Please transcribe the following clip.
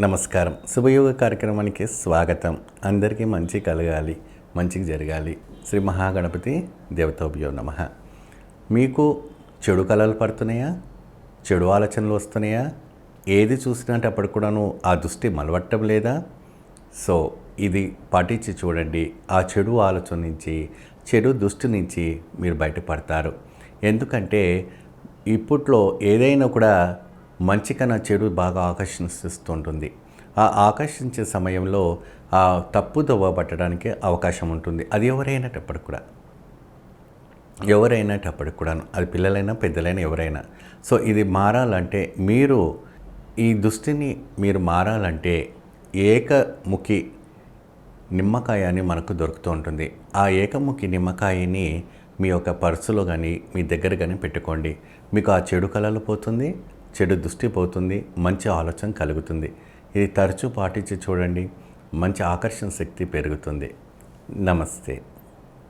నమస్కారం. శుభయోగ కార్యక్రమానికి స్వాగతం. అందరికీ మంచి కలగాలి మంచిగా జరగాలి. శ్రీ మహాగణపతి దేవతాభ్యో నమ. మీకు చెడు కళలు పడుతున్నాయా? చెడు ఆలోచనలు వస్తున్నాయా? ఏది చూసినప్పుడు కూడాను ఆ దృష్టి మలవట్టం లేదా? సో ఇది పాటించి చూడండి. ఆ చెడు ఆలోచన నుంచి చెడు దృష్టి నుంచి మీరు బయటపడతారు. ఎందుకంటే ఇప్పట్లో ఏదైనా కూడా మంచి కన్నా చెడు బాగా ఆకర్షిస్తుంటుంది. ఆ ఆకర్షించే సమయంలో ఆ తప్పు దవ్వ పట్టడానికి అవకాశం ఉంటుంది. అది ఎవరైనటప్పటికి కూడా. ఎవరైనటప్పటికి కూడాను. అది పిల్లలైనా పెద్దలైనా ఎవరైనా. సో ఇది మారాలంటే మీరు ఈ దుస్థితిని మీరు మారాలంటే ఏకముఖి నిమ్మకాయ అని మనకు దొరుకుతూ ఉంటుంది. ఆ ఏకముఖి నిమ్మకాయని మీ యొక్క పర్సులో కానీ మీ దగ్గర కానీ పెట్టుకోండి. మీకు ఆ చెడు కళలు పోతుంది. చెడు దృష్టి పోతుంది మంచి ఆలోచన కలుగుతుంది. ఇది తరచూ పాటించి చూడండి మంచి ఆకర్షణ శక్తి పెరుగుతుంది. నమస్తే.